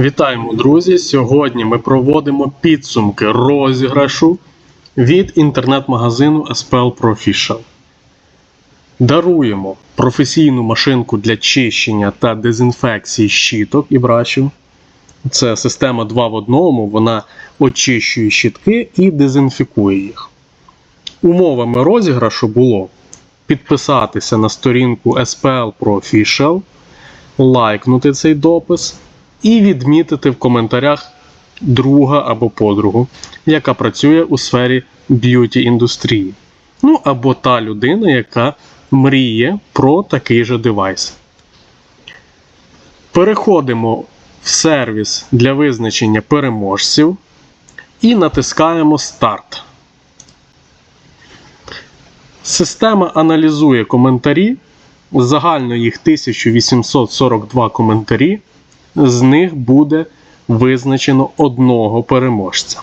Вітаємо, друзі! Сьогодні ми проводимо підсумки розіграшу від інтернет-магазину SPL Professional. Даруємо професійну машинку для чищення та дезінфекції щіток і брашів. Це система 2 в одному, вона очищує щітки і дезінфікує їх. Умовами розіграшу було підписатися на сторінку SPL Professional, лайкнути цей допис і відмітити в коментарях друга або подругу, яка працює у сфері б'юті індустрії. Ну або та людина, яка мріє про такий же девайс. Переходимо в сервіс для визначення переможців і натискаємо Старт. Система аналізує коментарі. Загально їх 1842 коментарі. З них буде визначено одного переможця.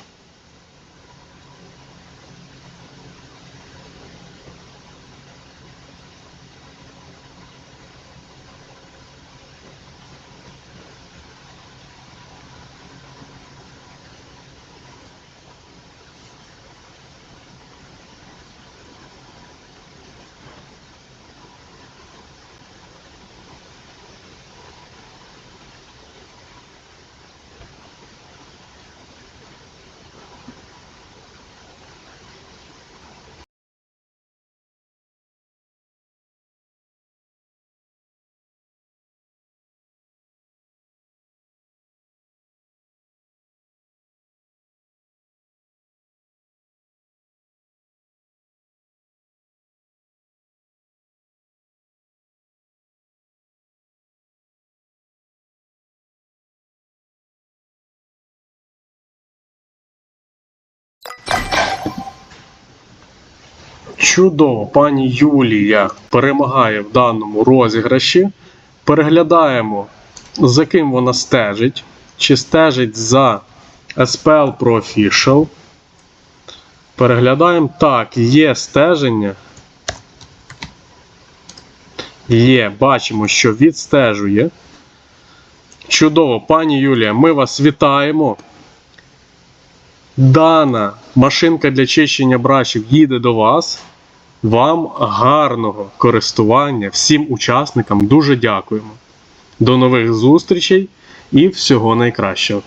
Чудово, пані Юлія перемагає в даному розіграші. Переглядаємо, за ким вона стежить. Чи стежить за SPL Pro Official. Переглядаємо. Так, є стеження. Є, бачимо, що відстежує. Чудово, пані Юлія, ми вас вітаємо. Дана машинка для чищення брашів їде до вас. Вам гарного користування, всім учасникам дуже дякуємо. До нових зустрічей і всього найкращого.